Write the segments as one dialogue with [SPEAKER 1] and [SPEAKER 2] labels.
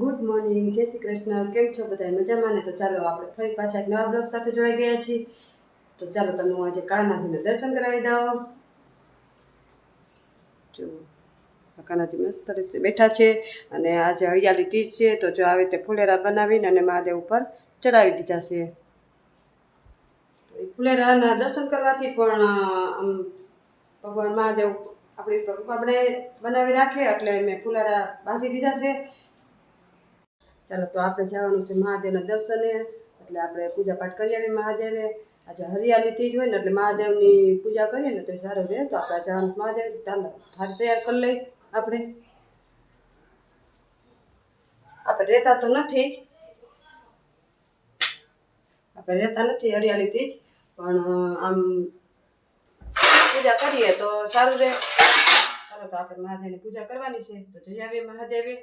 [SPEAKER 1] Good morning જય શ્રી કૃષ્ણ. કેમ છો બધા મજામાં ને? તો ચાલો આપણે ફરી પાછા એક નવા બ્લોગ સાથે જોડાઈ ગયા છીએ. તો ચાલો તમે હું આજે કાનાજીને દર્શન કરાવી દઉં. જો કાનાજી મસ્ત રીતે બેઠા છે અને આજે હરિયાળી તીજ છે, તો જો આવી રીતે ફુલેરા બનાવીને અને મહાદેવ ઉપર ચડાવી દીધા છે. ફૂલેરાના દર્શન કરવાથી પણ, આમ, ભગવાન મહાદેવ આપણી ઉપર આપણે બનાવી રાખે એટલે મેં ફુલેરા બાંધી દીધા છે. ચાલો તો આપણે જવાનું છે મહાદેવના દર્શને. એટલે આપણે પૂજા પાઠ કરી આવીએ મહાદેવે. આજે હરિયાળી તીજ હોય ને એટલે મહાદેવની પૂજા કરીએ ને તો એ સારું રહે. તો આપણે જવાનું મહાદેવ. છે ચાલો, થાળી તૈયાર કરી લઈ આપણે. આપણે રહેતા તો નથી. આપણે રહેતા નથી હરિયાળી તીજ પણ આમ, પૂજા કરીએ તો સારું રહે. ચાલો તો આપણે મહાદેવની પૂજા કરવાની છે. તો જઈ આવીએ મહાદેવે.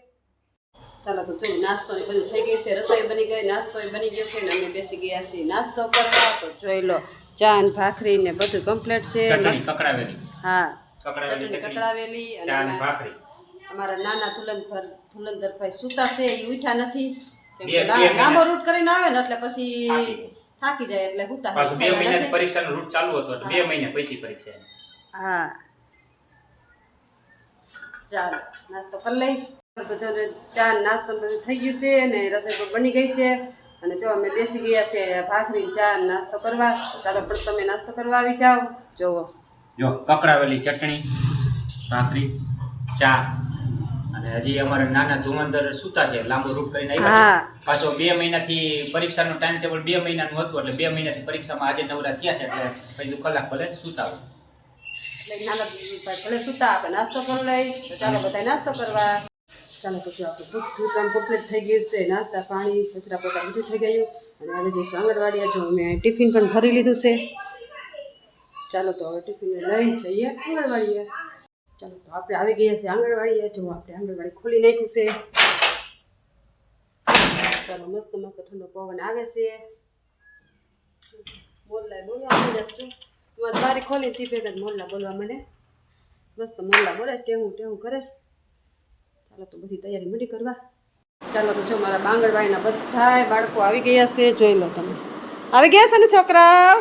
[SPEAKER 1] ચાલો તો જોઈ નાસ્તો ને બધું થઈ ગયું છે રસોઈ બની ગઈ નાસ્તો બની ગયો છે ને અમે બેસી ગયા છીએ નાસ્તો કરવા. તો જોઈ લો ચા ને ભાખરી ને બધું કમ્પ્લીટ છે. હા ચટણી કકડાવેલી અને અમારા નાના તુલંદર તુલંદરભાઈ સૂતા છે એ ઉઠ્યા નથી. કેમ કે. લાંબો રૂટ કરીને આવે ને એટલે પછી
[SPEAKER 2] થાકી જાય.
[SPEAKER 1] એટલે હુતા
[SPEAKER 2] પાછું બે
[SPEAKER 1] મહિના
[SPEAKER 2] પરીક્ષાનો રૂટ ચાલુ હતો એટલે બે મહિના પછી પરીક્ષા
[SPEAKER 1] હા. ચાલો નાસ્તો કરી લઈ. તો જો ચા નાસ્તો બધું થઈ ગયું છે ને રસોઈ પણ બની ગઈ છે. અને જો અમે બેસી ગયા છે ભાખરી ચા નાસ્તો કરવા ચાલો પણ તમે નાસ્તો કરવા આવી જાઓ. જોવો.
[SPEAKER 2] જો કકડાવેલી ચટણી ભાખરી ચા અને હજી અમારે નાના ધુમંદર સૂતા છે લાંબો રૂટ કરીને આવ્યા પાછો બે મહિનાથી પરીક્ષાનું ટાઈમ ટેબલ બે મહિનાનું હતું એટલે બે મહિનાથી પરીક્ષામાં આજે નવરા થયા છે એટલે પછી કલાક ભલે સૂતા હોય.
[SPEAKER 1] એટલે નાના ભલે સુતા આપણે નાસ્તો કરી લઈ તો ચાલો બધા નાસ્તો કરવા. ચાલો પછી આપણે બધું કામ કમ્પ્લીટ થઈ ગયું છે. નાસ્તા, પાણી, કચરા પોતા બધું થઈ ગયું. અને હવે જઈશું આંગણવાડીએ જો મેં ટિફિન પણ ભરી લીધું છે. ચાલો તો હવે ટિફિન લઈ જઈએ. આંગણવાડીએ. ચાલો તો આપણે આવી ગયા છે આંગણવાડીએ. જો આપણે આંગણવાડી ખોલી નાખ્યું છે. ચાલો, મસ્ત મસ્ત ઠંડો પવન આવે છે. મોરલા બોલવા માંડ્યા છે. તું આ બારી ખોલી તી ભેગા જ મોરલા બોલવા મને મસ્ત મોરલા બોલે છે ટેવું ટેવું કરે છે. ચાલો તો બધી તૈયારી મંડી કરવા. ચાલો તો જો મારા બાંગણવાડીના બધાય બાળકો આવી ગયા છે, જોઈ લો તમે. આવી ગયા છે ને છોકરા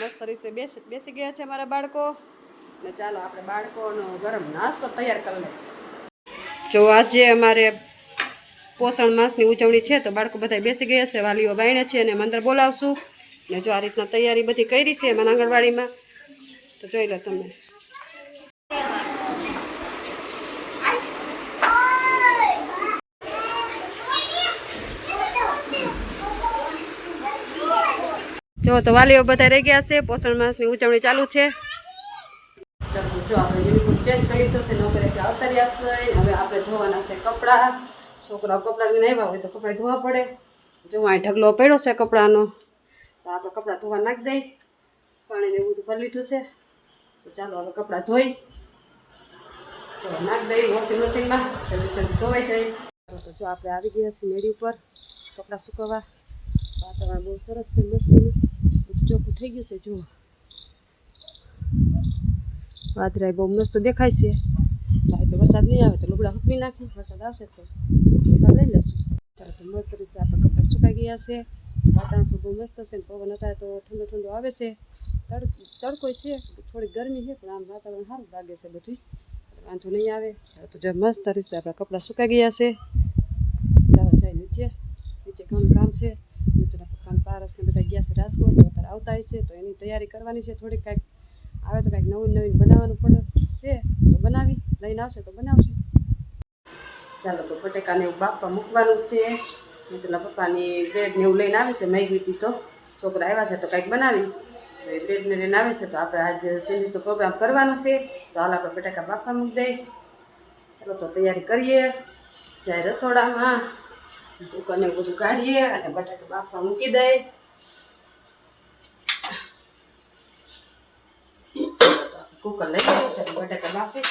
[SPEAKER 1] મસ્ત રીતે બેસી બેસી ગયા છે મારા બાળકો. ને ચાલો આપણે બાળકોનો ગરમ નાસ્તો તૈયાર કરી લઈએ. જો આજે અમારે પોષણ માસની ઉજવણી છે તો બાળકો બધા બેસી ગયા છે, વાલીઓ બાયણે છે અને મંદર બોલાવશું. ને જો આ રીતના તૈયારી બધી કરી છે એમાં આંગણવાડીમાં. તો જોઈ લો તમે. જો, તો વાલીઓ બધા રહી ગયા છે. પોષણ માસની ઉજવણી ચાલુ છે. જો, આપણે ચેન્જ કરી લીધો છે નોકરી કે અવતર્યા છે. હવે આપણે ધોવાના છે કપડાં. છોકરાઓ કપડાં લઈને હોય તો કપડાં ધોવા પડે. જો ઢગલો પડ્યો છે કપડાનો. તો આપણે કપડાં ધોવા નાખી દઈ પાણીને બધું ભરી લીધું છે. તો ચાલો હવે કપડાં ધોઈ. નાખી દઈ વોશિંગ મશીનમાં જલ્દી ધોવાઈ જાય. તો જો, આપણે આવી ગયા છીએ મેળી ઉપર કપડાં સુકવવા. વાતાવરણ બહુ સરસ છે મસ્તીનું ચોખ્ખું થઈ ગયું છે, જુઓ. વાદરાય બહુ મસ્ત દેખાય છે. લાગે તો વરસાદ નહીં આવે તો લુગડા હૂકવી નાખી વરસાદ આવશે તો લઈ લેશું ચાલો તો મસ્ત રીતે આપણે કપડાં સુકાઈ ગયા છે. વાતાવરણ પણ બહુ મસ્ત છે પવન અત્યારે તો ઠંડો ઠંડો આવે છે. તડ તડકો છે, થોડી ગરમી છે, પણ આમ વાતાવરણ સારું લાગે છે બધું વાંધો નહીં આવે. તો જો મસ્ત રીતે આપણા કપડાં સુકાઈ ગયા છે. ચાલો જાય નીચે. નીચે ઘણું કામ છે? નીચેના પપ્પાને પારસ ને બધા ગયા છે રાજકોટ અત્યારે આવતા છે તો એની તૈયારી કરવાની છે, થોડીક કાંઈક. આવે તો કાંઈક નવીન નવીન બનાવવાનું પડે છે, તો બનાવી, લઈને આવશે તો બનાવશે. ચાલો તો બટેકાને એવું બાપા મૂકવાનું છે. નીચેના પપ્પાની બ્રેડ એવું લઈને આવે છે, મેગી હતી તો. છોકરા આવ્યા છે તો કાંઈક બનાવી. તો એ બ્રેડને લઈને આવે છે, તો આપણે આજે સેન્ડવિચનો પ્રોગ્રામ કરવાનો છે. તો હાલ આપણે બટાકા બાફવા મૂકી દઈએ. ચાલો તો તૈયારી કરીએ. જાય રસોડામાં. કુકરને એવું બધું કાઢીએ અને બટાકા બાફવા મૂકી દઈ કુકર લઈ લઈએ પછી બટાકા બાફી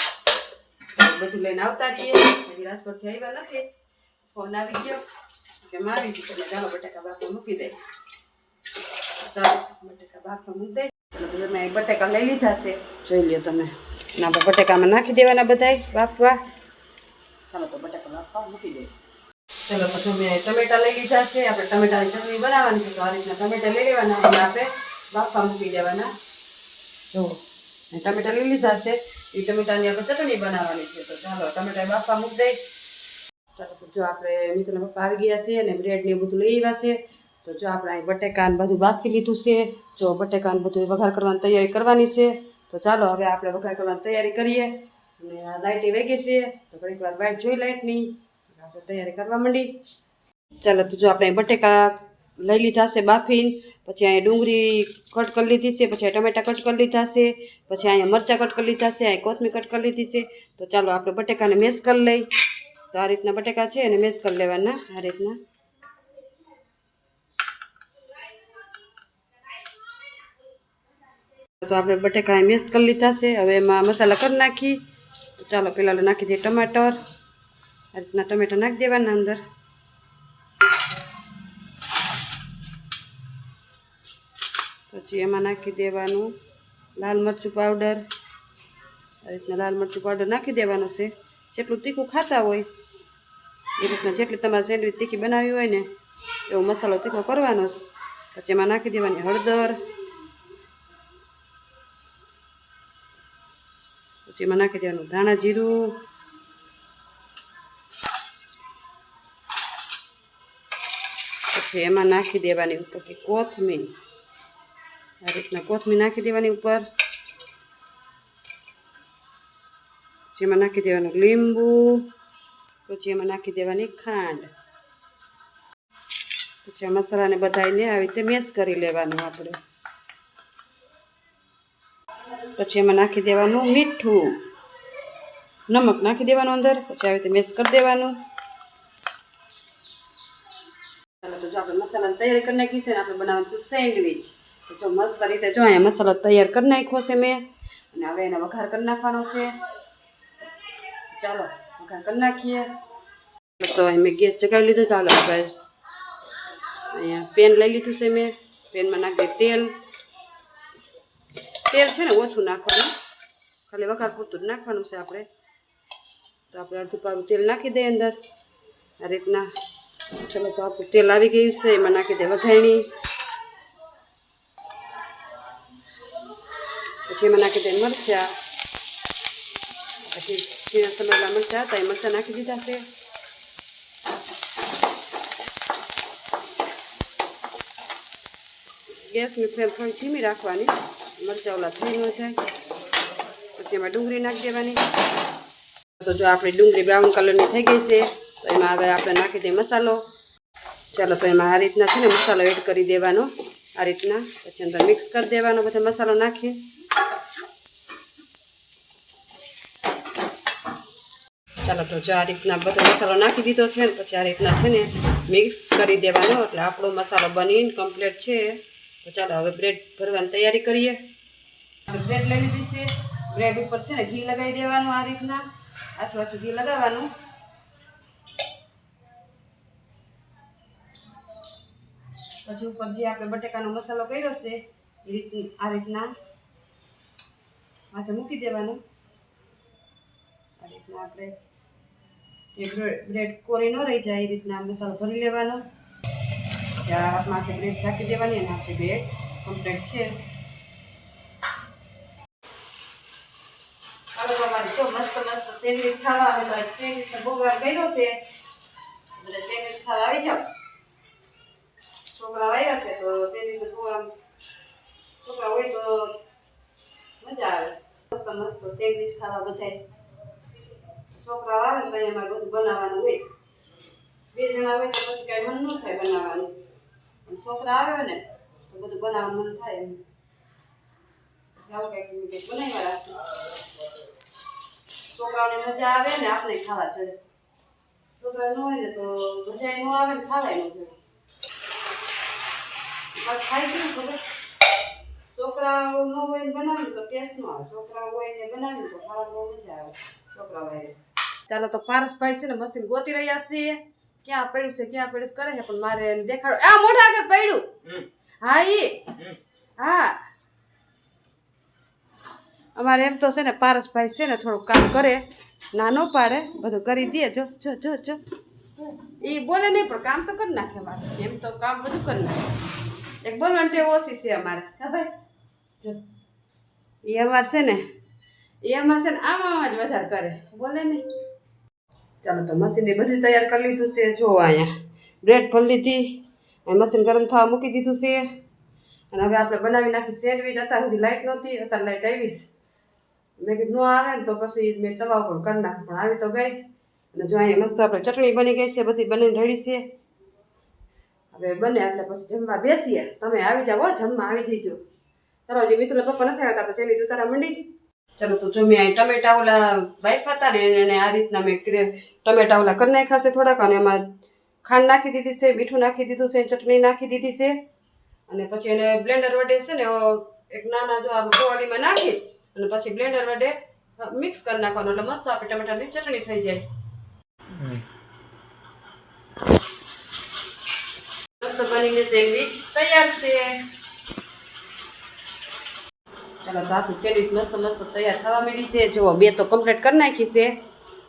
[SPEAKER 1] બધું લઈને આવતા રહીએ. હજી રાજકોટથી આવ્યા નથી. ફોન આવી ગયો કે મારી છે, તમે ચાલો બટાકા બાફવા મૂકી દઈ ચાલો, બટાકા બાફવા મૂકી દઈ ચાલો તો મેં બટાકા લઈ લીધા છે. જોઈ લ્યો તમે. ના બટાકામાં નાખી દેવાના બધાય બાફવા. ચાલો, તો બટાકા બાફવા મૂકી દઈએ ચાલો પછી મેં ટમેટા લઈ લીધા છે, આપણે ટમેટાની ચટણી બનાવવાની છે, તો આ રીતના ટમેટા લઈ લેવાના, અને આપણે બાફવા મૂકી દેવાના. જુઓ અને ટમેટા લઈ લીધા છે, એ ટમેટાની આપણે ચટણી બનાવવાની છે, તો ચાલો ટમેટા બાફવા મૂકી દઈ. ચાલો, તો જો આપણે મિત્રોના પપ્પા આવી ગયા છે, અને બ્રેડ ને એ બધું લઈ આવ્યા છે, તો જો આપણે અહીં બટેકા ને બધું બાફી લીધું છે, જો બટેકા ને બધું વઘાર કરવાની તૈયારી કરવાની છે, તો ચાલો, હવે આપણે વઘાર કરવાની તૈયારી કરીએ. અને આ લાઇટ વેગી છે, તો ઘડીક વાર વાઇટ જોઈ લાઇટની આપણે તૈયારી કરવા માંડી. ચાલો, તો જો આપણે અહીં બટેકા લઈ લીધા છે બાફીને, પછી અહીંયા ડુંગળી કટ કરી લીધી છે, પછી અહીંયા ટમેટા કટ કરી લીધા છે, પછી અહીંયા મરચાં કટ કરી લીધા છે, અહીંયા કોથમીર કટ કરી લીધી છે. તો ચાલો, આપણે બટેકાને મેશ કરી લઈ તો આ રીતના બટેકા છે, એને મેશ કરી લેવાના આ રીતના. તો આપણે બટેકા મેશ કરી લીધા છે. હવે એમાં મસાલા કરી નાખી. તો ચાલો, પહેલાં નાખી દઈએ ટમાટર. આ રીતના ટમેટા નાખી દેવાના અંદર. પછી એમાં નાખી દેવાનું લાલ મરચું પાવડર. આ રીતના લાલ મરચું પાવડર નાખી દેવાનું છે. જેટલું તીખું ખાતા હોય, એ રીતના જેટલી તમારે સેન્ડવીચ તીખી બનાવી હોય ને, એવો મસાલો તીખો કરવાનો. પછી એમાં નાખી દેવાની હળદર. પછી એમાં નાખી દેવાનું ધાણા જીરું. પછી એમાં નાખી દેવાની ઉપર કે કોથમીર. આ રીતના કોથમીર નાખી દેવાની ઉપર. એમાં નાખી દેવાનું લીંબુ, પછી એમાં નાખી દેવાની ખાંડ. પછી આ મસાલાને બધાને આવી રીતે મેશ કરી લેવાનું આપણે. પછી એમાં નાખી દેવાનું મીઠું. નમક નાખી દેવાનું અંદર, પછી આવી રીતે મેશ કરી દેવાનું. ચાલો તો જો આપણે મસાલાની તૈયારી કરી નાખી છે ને આપણે બનાવવાનું છે સેન્ડવિચ. તો જો મસ્ત રીતે જો અહીંયા મસાલો તૈયાર કરી નાખ્યો છે મેં. અને હવે એને વઘાર કરી નાખવાનો છે. ચાલો, વઘાર કરી નાખીએ. તો અહીં મેં ગેસ ચગાવી લીધો. ચાલો આપણે અહીંયા પેન લઈ લીધું છે મેં. પેનમાં નાખી દઈએ તેલ. તેલ છે ને ઓછું નાખવાનું. ખાલી વઘાર પૂરતું જ નાખવાનું છે આપણે. તો આપણે અડધું પારું તેલ નાખી દઈએ અંદર. આ રીતના. ચલો તો આપણું તેલ આવી ગયું છે એમાં નાખી દે વઘાણી પછી એમાં નાખી દે મરચાં પછી ઝીણા સમારેલા મરચાં હતા એ મરચાં નાખી દીધા છે ગેસની ફ્લેમ થોડી ધીમી રાખવાની મરચાં ઓલા થઈ ન જાય પછી એમાં ડુંગળી નાખી દેવાની તો જો આપણી ડુંગળી બ્રાઉન કલરની થઈ ગઈ છે તો એમાં હવે આપણે નાખી દઈએ મસાલો. ચાલો તો એમાં આ રીતના છે ને મસાલો એડ કરી દેવાનો. આ રીતના પછી અંદર મિક્સ કરી દેવાનો. બધો મસાલો નાખી ચાલો તો જો આ રીતના બધો મસાલો નાખી દીધો છે ને, પછી આ રીતના છે ને મિક્સ કરી દેવાનો. એટલે આપણો મસાલો બનીને કમ્પ્લીટ છે. તો ચાલો હવે બ્રેડ ભરવાની તૈયારી કરીએ. બ્રેડ લઈ લીધી છે. બ્રેડ ઉપર છે ને ઘી લગાવી દેવાનું આ રીતના. આછું આછું ઘી લગાવવાનું. પછી ઉપર જે આપણે બટેકાનો મસાલો કર્યો છે, એ રીતની આ રીતના માથે મૂકી દેવાનું. આ રીતના આપણે જે બ્રેડ કોરી ન રહી જાય, એ રીતના મસાલો ભરી લેવાનો. ત્યાં માથે બ્રેડ ઢાંકી દેવાની અને આપણે બ્રેડ કમ્પ્લીટ છે. જો મસ્ત મસ્ત સેન્ડવિચ ખાવા આવે તો સેન્ડવિચ બહુ વાર કર્યો છે. બધા સેન્ડવિચ ખાવા આવી જાઓ. છોકરા આવ્યા છે તો તેની બહુ આમ છોકરા હોય તો મજા આવે. મસ્ત મસ્ત સેન્ડવિચ ખાવા બધાય. છોકરા આવે ને તો અમારે બધું બનાવવાનું હોય. બે જણા હોય તો પછી કાંઈ મન ન થાય બનાવવાનું. છોકરા આવે ને તો બધું બનાવવાનું મન થાય આવું કંઈક રાખીએ. છોકરાઓને મજા આવે ને આપણે ખાવા ચડે. છોકરા ન હોય ને તો મજા ન આવે ને ખાવાય ન ચડે. આ ખાઈ ગયું ખબર છોકરાઓ ન હોય ને બનાવ્યું તો ટેસ્ટ ન આવે. છોકરાઓ હોય ને બનાવીને તો ખાવા બહુ મજા આવે. છોકરાઓ હોય ચાલો તો પારસભાઈ છે ને મશીન ગોતી રહ્યા છીએ ક્યાં પડ્યું છે ક્યાં પડ્યું કરે છે પણ મારે એને દેખાડો. આ મોઢા આગળ પડ્યું. હા ઈ. હા. અમારે એમ તો છે ને પારસભાઈ છે ને થોડું કામ કરે. ના ન પાડે. બધું કરી દે. જો જો જો જો. એ બોલે નહીં પણ કામ તો કરી નાખે મારે. એમ તો કામ બધું કરી નાખે. એક બોલવાની ટેવ ઓછી છે અમારે. હા, ભાઈ. એ અમારે છે ને એ અમારે છે ને આમ જ વધારે કરે. બોલે નહીં ચાલો, તો મશીન બધું તૈયાર કરી લીધું છે. જો અહીંયા બ્રેડ ભરી લીધી. અહીં મશીન ગરમ થવા મૂકી દીધું છે. અને હવે આપણે બનાવી નાખી સેન્ડવીચ અત્યાર સુધી લાઇટ નહોતી. અત્યારે લાઇટ આવીશ મેં કીધું, ન આવે ને તો પછી મેં તવા ઉપર કરી નાખ. પણ આવી તો ગઈ. અને જો અહીંયા મસ્ત આપણે ચટણી બની ગઈ છે. બધી બનીને રેડી છે. હવે બને એટલે પછી જમવા બેસીએ. તમે આવી જાઓ જમવા આવી જઈજો. ચાલો હજી મિત્ર પપ્પા નથી આવ્યા પછી એની ઉતારા મંડી ચાલો તો જો મેં ટમેટા ઓલા વાઈફ હતા ને એને આ રીતના મેં ટમેટા ઓલા કરી નાખ્યા છે થોડાક અને એમાં ખાંડ નાખી દીધી છે, મીઠું નાખી દીધું છે, ચટણી નાખી દીધી છે. અને પછી એને બ્લેન્ડર વડે છે ને એક નાના જો આ ગોવાળીમાં નાખી અને પછી બ્લેન્ડર વડે મિક્સ કરી નાખવાનું. એટલે મસ્ત આપણે ટમેટાની ચટણી થઈ જાય. મસ્ત બનીને સેન્ડવીચ તૈયાર છે ચાલો તો આપણી સેન્ડવીચ મસ્ત મસ્ત તૈયાર થવા માંડી છે. જુઓ, બે તો કમ્પ્લીટ કરી નાખી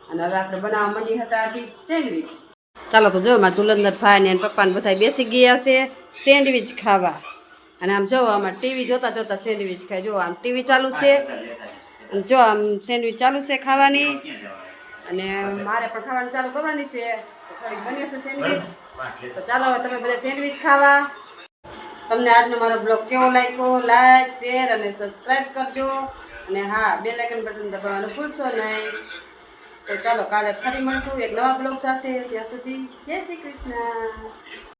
[SPEAKER 1] અને હવે બનાવવા માંડી ચાલો તો જો મારા દુલંદર ભાઈ ને પપ્પાને બધા બેસી ગયા છે સેન્ડવીચ ખાવા. અને આમ જો આમાં ટીવી જોતા જોતા સેન્ડવીચ ખાય. જો આમ ટીવી ચાલુ છે. જો, આમ સેન્ડવીચ ચાલુ છે ખાવાની. અને મારે પણ ખાવાનું ચાલુ કરવાની છે. થોડીક બને છે સેન્ડવીચ તો ચાલો હવે તમે બધા સેન્ડવીચ ખાવા. તમને આજનો મારો બ્લોગ કેવો લાગ્યો? લાઈક શેર અને સબસ્ક્રાઈબ કરજો. અને હા બે લાઇકન બટન દબાવવાનું ભૂલશો નહીં. તો ચાલો કાલે ફરી મળશું એક નવા બ્લોગ સાથે. ત્યાં સુધી જય શ્રી કૃષ્ણ.